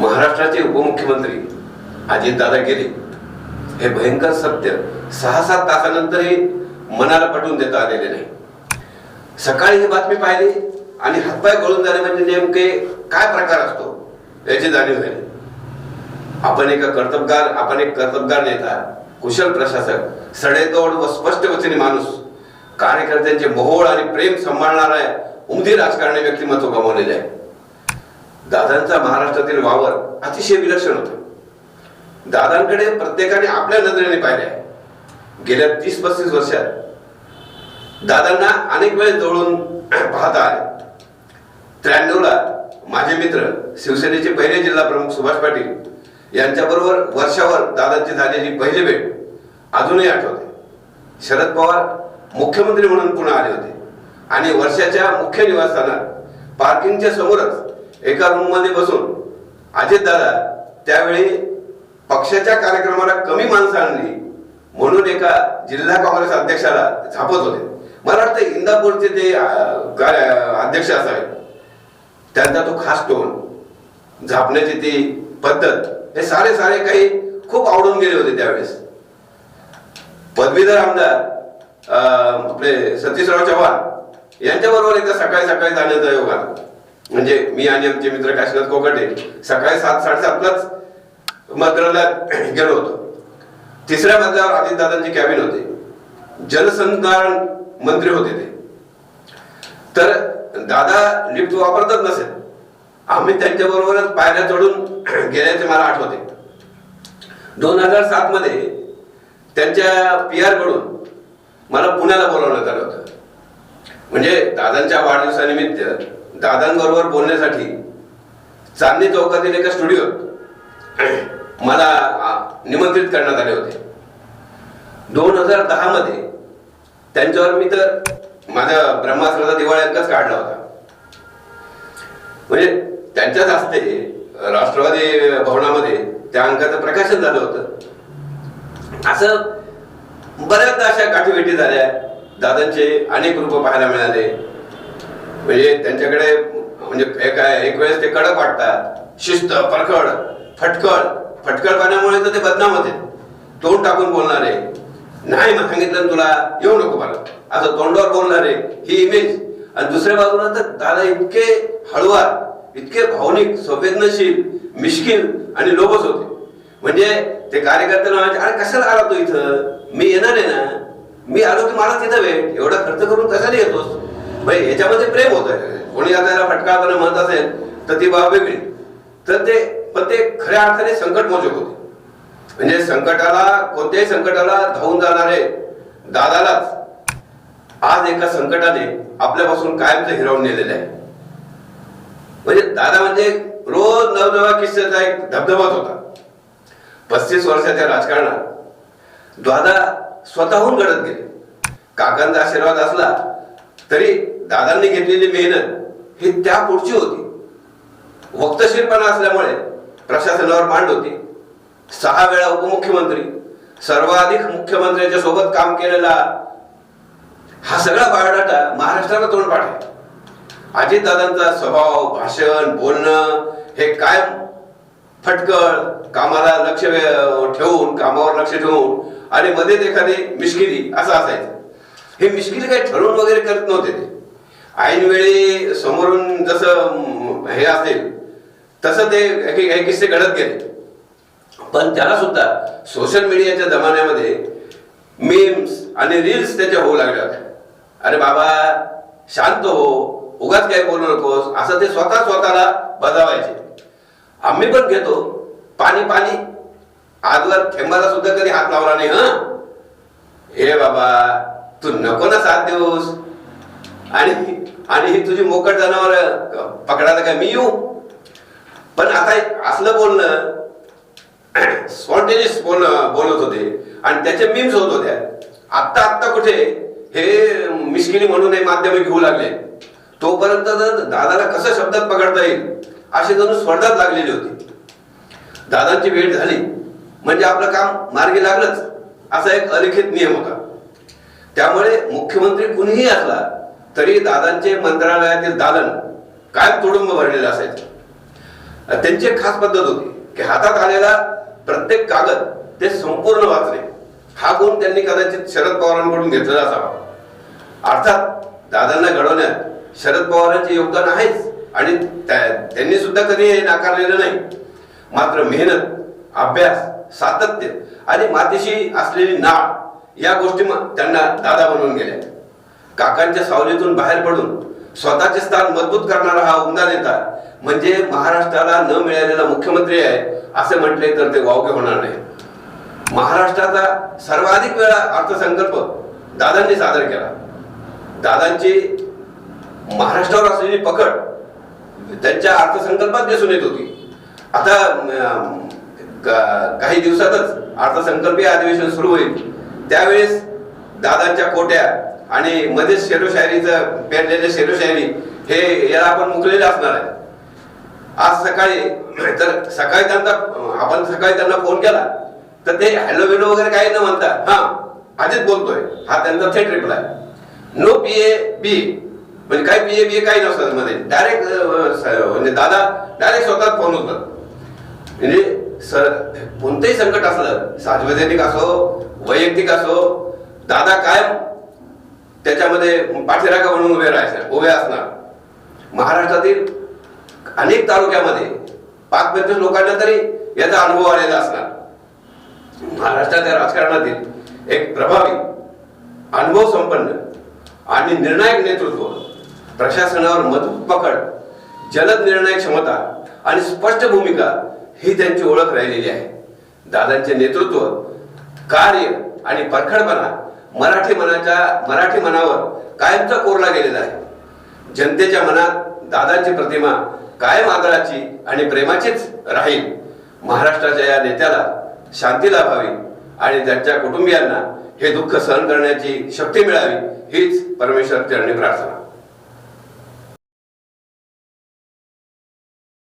महाराष्ट्राचे उपमुख्यमंत्री अजितदादा गेले. हे भयंकर सत्य सहा सात तासानंतरही मनाला पटवून देता आलेले नाही. सकाळी ही बातमी पाहिली आणि हातपाय गळून जाणे म्हणजे नेमके काय प्रकार असतो याची जाणीव झाली. आपण एक कर्तबगार आपण एक कर्तबगार नेता कुशल प्रशासक सडेतोड व स्पष्ट वचनी माणूस कार्यकर्त्यांचे मोहोळ आणि प्रेम सांभाळणारा उमदी राजकारणी व्यक्तिमत्व गमावलेले आहे. दादांचा महाराष्ट्रातील वावर अतिशय विलक्षण होता. दादांकडे प्रत्येकाने आपल्या नजरेने पाहिले आहे. गेल्या तीस पस्तीस वर्षात दादांना अनेक वेळेस जवळून पाहता आले. त्र्याण्णवला माझे मित्र शिवसेनेचे पहिले जिल्हा प्रमुख सुभाष पाटील यांच्याबरोबर वर्षावर दादांची झालेली पहिली भेट अजूनही आठवते. शरद पवार मुख्यमंत्री म्हणून पुन्हा आले होते. आणि वर्षाच्या मुख्य निवासस्थानात पार्किंगच्या समोरच एका रूममध्ये बसून अजित दादा त्यावेळी पक्षाच्या कार्यक्रमाला कमी माणसं आणली. म्हणून एका जिल्हा काँग्रेस अध्यक्षाला झापत होते. मला वाटतं इंदापूरचे ते काय- अध्यक्ष असावे त्यांचा तो खास टोन झापण्याची ती पद्धत हे सारे सारे काही खूप आवडून गेले होते त्यावेळेस. पदवीधर आमदार आपले सतीशराव चव्हाण यांच्याबरोबर एकदा सकाळी सकाळी जाण्याचा योग आला. म्हणजे मी आणि आमचे मित्र काशीनाथ कोकाटे सकाळी सात साडेसातलाच मंत्रालयात गेलो होतो. तिसऱ्या मजल्यावर अजितदादांची कॅबिन होते. जलसंधारण मंत्री होते ते. तर दादा लिफ्ट वापरतच नसेल. आम्ही त्यांच्या बरोबरच पायऱ्या चढून गेल्याचे मला आठवते. दोन हजार सात मध्ये त्यांच्या पी आरकडून मला पुण्याला बोलवण्यात आलं होतं. म्हणजे दादांच्या वाढदिवसानिमित्त दादांबरोबर बोलण्यासाठी चांदणी चौकातील एका स्टुडिओत मला निमंत्रित करण्यात आले होते. दोन हजार दहा मध्ये त्यांच्यावर मी तर माझ्या ब्रह्मास्त्राचा दिवाळी अंकच काढला होता. म्हणजे त्यांच्याच हस्ते राष्ट्रवादी भवनामध्ये त्या अंकाचं प्रकाशन झालं होतं. असं बऱ्याचदा अशा गाठीभेटी झाल्या. दादांचे अनेक रूप पाहायला मिळाले. म्हणजे त्यांच्याकडे म्हणजे एक एक वेळेस ते कडक वाटतात. शिस्त परखड फटकळ. फटकळपणामुळे तर ते बदनाम होते. तोंड टाकून बोलणारे. नाही मग सांगितलं तुला येऊ नको मला असं तोंडावर बोलणारे ही इमेज आणि दुसऱ्या बाजूला तर दादा इतके हळुवार इतके भावनिक संवेदनशील मिश्किल आणि लोभस होते. म्हणजे ते कार्यकर्त्यांना म्हणायचे अरे कशाला आला तू इथं? मी येणार आहे ना. मी आलो की मला तिथं वेळ एवढा खर्च करून कशाला येतोस? म्हणजे याच्यामध्ये प्रेम होत कोणी आता याला फटकापणा म्हणत असेल तर ती बाब वेगळी. तर ते पण ते खऱ्या अर्थाने संकट मोजक होते. म्हणजे संकटाला कोणत्याही संकटाला धावून जाणारे दादालाच आज एका संकटाने आपल्यापासून कायमचं हिरावून नेलेलं आहे. म्हणजे दादा म्हणजे रोज नवनवा किस्स्याचा एक धबधबाच होता. पस्तीस वर्षाच्या राजकारणात दादा स्वतःहून घडत गेले. काकांचा आशीर्वाद असला तरी दादांनी घेतलेली मेहनत ही त्या पुढची होती. वक्तशीरपणा असल्यामुळे प्रशासनावर मांड होती. सहा वेळा उपमुख्यमंत्री सर्वाधिक मुख्यमंत्र्यांच्या सोबत काम केलेला हा सगळा बायोडाटा महाराष्ट्राला तोंड पाठ अजितदादांचा स्वभाव भाषण बोलणं हे कायम फटकळ कामाला लक्ष वे- ठेवून कामावर लक्ष ठेवून आणि मध्येच एखादी मिश्किली असं असायचं. हे मिश्किल काही ठरवून वगैरे करत नव्हते ते. ऐन वेळी समोरून जसं हे असेल तसं ते हे हे किस्से घडत गेले. पण त्याला सुद्धा सोशल मीडियाच्या जमान्यामध्ये मीम्स आणि रील्स त्याच्या होऊ लागल्या होत्या. अरे बाबा शांत हो उगाच काय बोलू नकोस असं ते स्वतः स्वतःला बजावायचे. आम्ही पण घेतो पाणी पाणी. आजवर थेंबाला सुद्धा कधी हात लावला नाही हा? हे बाबा तू नको ना सात दिवस. आणि आणि ही तुझी मोकट जनावर पकडायला काय मी येऊ? पण आता असलं बोलणं स्पॉन्टेनियस बोल बोलत होते. आणि त्याचे मीम्स होत होत्या. आत्ता आत्ता कुठे? हे मिश्किली म्हणून हे माध्यम घेऊ लागले. तोपर्यंत दादाला कसं शब्दात पकडता येईल? अशी जणू स्पर्धाच लागलेली होती. दादांची भेट झाली. म्हणजे आपलं काम मार्गी लागलंच. असा एक अलिखित नियम होता. त्यामुळे मुख्यमंत्री कुणीही असला तरी दादांचे मंत्रालयातील दालन कायम तुडुंब भरलेलं असायचं. त्यांची एक खास पद्धत होती की हातात आलेला प्रत्येक कागद ते संपूर्ण वाचले. हा गुण त्यांनी कदाचित शरद पवारांकडून घेतलेला असावा. अर्थात दादांना घडवण्यात शरद पवारांचे योगदान आहेच आणि त्या- त्यांनी सुद्धा कधी हे नाकारलेलं नाही. मात्र मेहनत अभ्यास सातत्य आणि मातीशी असलेली नाळ या गोष्टी त्यांना दादा बनवून गेल्या. काकांच्या सावलीतून बाहेर पडून स्वतःचे स्थान मजबूत करणारा हा उमदा नेता म्हणजे महाराष्ट्राला न मिळालेला मुख्यमंत्री आहे असे म्हटले तर ते वावगे होणार नाही. महाराष्ट्राचा सर्वाधिक वेळा अर्थसंकल्प दादांनी सादर केला. दादांची महाराष्ट्रावर असलेली पकड त्यांच्या अर्थसंकल्पात दिसून येत होती. आता का- काही दिवसातच अर्थसंकल्पीय अधिवेशन सुरू होईल. त्यावेळेस दादांच्या कोट्या आणि मध्येच शेरोशायरीचं पेरलेले शेरोशायरी हे याला आपण मुकलेले असणार आहे. आज सकाळी तर सकाळी त्यांचा आपण सकाळी त्यांना फोन केला तर ते हॅलो बिलो वगैरे काही न म्हणता हा अजित बोलतोय. हा त्यांचा थेट reply no P A B म्हणजे काय पी ए बी ए काही नसतात मध्ये डायरेक्ट म्हणजे दादा डायरेक्ट स्वतः फोन होतात म्हणजे सर कोणतंही संकट असलं सार्वजनिक असो वैयक्तिक असो दादा कायम त्याच्यामध्ये पाठीराखा म्हणून उभे राहायचे उभे असणार. महाराष्ट्रातील अनेक तालुक्यामध्ये पाच पंचवीस लोकांना तरी याचा अनुभव आलेला असणार. महाराष्ट्राच्या राजकारणातील एक प्रभावी अनुभव संपन्न आणि निर्णायक नेतृत्व प्रशासनावर मजबूत पकड जलद निर्णय क्षमता आणि स्पष्ट भूमिका ही त्यांची ओळख राहिलेली आहे. दादांचे नेतृत्व कार्य आणि परखडपणा मराठी मनाच्या मराठी मनावर कायमचा कोरला गेलेला आहे. जनतेच्या मनात दादांची प्रतिमा कायम आदराची आणि प्रेमाचीच राहील. महाराष्ट्राच्या या नेत्याला शांती लाभावी आणि त्यांच्या कुटुंबियांना हे दुःख सहन करण्याची शक्ती मिळावी हीच परमेश्वर चरणी प्रार्थना.